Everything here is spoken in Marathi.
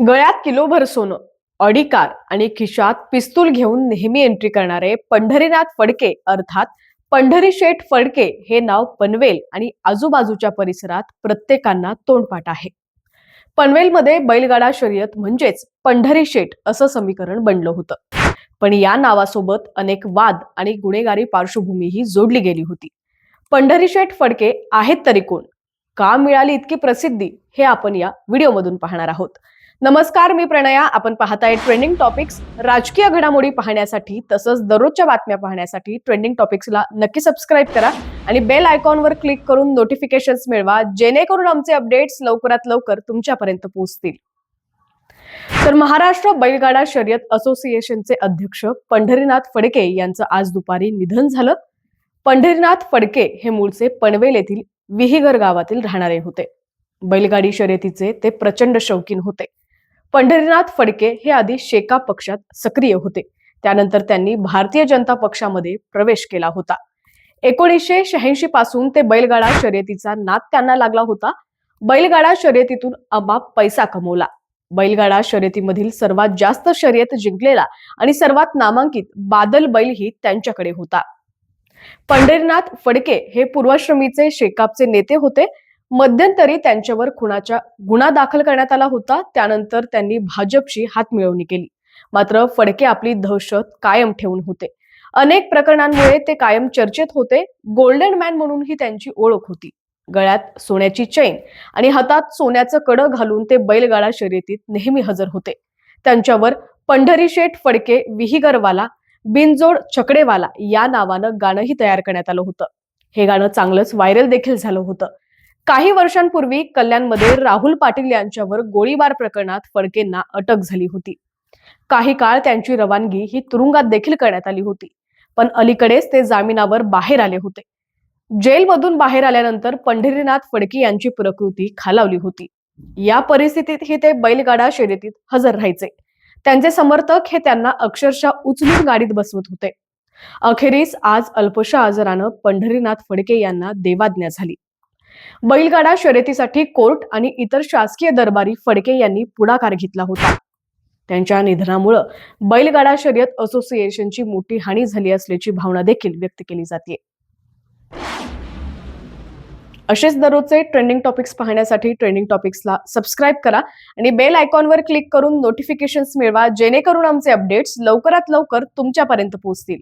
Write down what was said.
गळ्यात किलोभर सोनं ऑडी कार आणि खिशात पिस्तूल घेऊन नेहमी एंट्री करणारे पंढरीनाथ फडके अर्थात पंढरी शेठ फडके हे नाव पनवेल आणि आजूबाजूच्या परिसरात प्रत्येकांना तोंडपाठ आहे. पनवेलमध्ये बैलगाडा शर्यत म्हणजेच पंढरी शेठ असं समीकरण बनलं होतं. पण या नावासोबत अनेक वाद आणि गुन्हेगारी पार्श्वभूमीही जोडली गेली होती. पंढरी शेठ फडके आहेत तरी कोण? का मिळाली इतकी प्रसिद्धी? हे आपण या व्हिडिओमधून पाहणार आहोत. नमस्कार मी प्रणया. आपण पाहताय ट्रेंडिंग टॉपिक्स राजकीय घडामोडी पाहण्यासाठी तसंच दररोजच्या बातम्या पाहण्यासाठी ट्रेंडिंग टॉपिक्सला नक्की सबस्क्राईब करा आणि बेल आयकॉनवर क्लिक करून नोटिफिकेशन्स मिळवा जेणेकरून आमचे अपडेट्स लवकरात लवकर तुमच्यापर्यंत पोहोचतील. तर महाराष्ट्र बैलगाडा शर्यत असोसिएशनचे अध्यक्ष पंढरीनाथ फडके यांचं आज दुपारी निधन झालं. पंढरीनाथ फडके हे मूळचे पनवेल येथील विहिगर गावातील राहणारे होते. बैलगाडी शर्यतीचे ते प्रचंड शौकीन होते. पंढरीनाथ फडके हे आधी शेका पक्षात सक्रिय होते. त्यानंतर त्यांनी भारतीय जनता पक्षामध्ये प्रवेश केला होता. एकोणीसशे शहाऐंशी पासून ते बैलगाडा शर्यतीचा नाद त्यांना लागला होता. बैलगाडा शर्यतीतून अबाब पैसा कमवला. बैलगाडा शर्यतीमधील सर्वात जास्त शर्यत जिंकलेला आणि सर्वात नामांकित बादल बैल ही त्यांच्याकडे होता. पंढरीनाथ फडके हे पूर्वाश्रमीचे शेकापचे नेते होते. मध्यंतरी त्यांच्यावर खुनाच्या गुन्हा दाखल करण्यात आला होता. त्यानंतर त्यांनी भाजपशी हात मिळवणी केली. मात्र फडके आपली दहशत कायम ठेवून होते. अनेक प्रकरणांमुळे ते कायम चर्चेत होते. गोल्डन मॅन म्हणूनही त्यांची ओळख होती. गळ्यात सोन्याची चैन आणि हातात सोन्याचं कडं घालून ते बैलगाडा शर्यतीत नेहमी हजर होते. त्यांच्यावर पंढरी शेठ फडके विहिगरवाला बिनजोड छकडेवाला या नावानं गाणंही तयार करण्यात आलं होतं. हे गाणं चांगलंच व्हायरल देखील झालं होतं. काही वर्षांपूर्वी कल्याणमध्ये राहुल पाटील यांच्यावर गोळीबार प्रकरणात फडकेंना अटक झाली होती. काही काळ त्यांची रवानगी ही तुरुंगात देखील करण्यात आली होती पण अलीकडेच ते जामिनावर बाहेर आले होते. जेलमधून बाहेर आल्यानंतर पंढरीनाथ फडके यांची प्रकृती खालावली होती. या परिस्थितीतही ते बैलगाडा शर्यतीत हजर राहायचे. त्यांचे समर्थक हे त्यांना अक्षरशः उचलून गाडीत बसवत होते. अखेरीस आज अल्पशा आजारानं पंढरीनाथ फडके यांना देवाज्ञा झाली. बैलगाडा शर्यतीसाठी कोर्ट आणि इतर शासकीय दरबारी फडके यांनी पुढाकार घेतला होता. त्यांच्या निधनामुळं बैलगाडा शर्यत असोसिएशनची मोठी हानी झाली असल्याची भावना देखील व्यक्त केली जाते. असेच दररोजचे ट्रेंडिंग टॉपिक्स पाहण्यासाठी ट्रेंडिंग टॉपिक्सला सबस्क्राईब करा आणि बेल आयकॉनवर क्लिक करून नोटिफिकेशन्स मिळवा जेणेकरून आमचे अपडेट्स लवकरात लवकर तुमच्यापर्यंत पोहोचतील.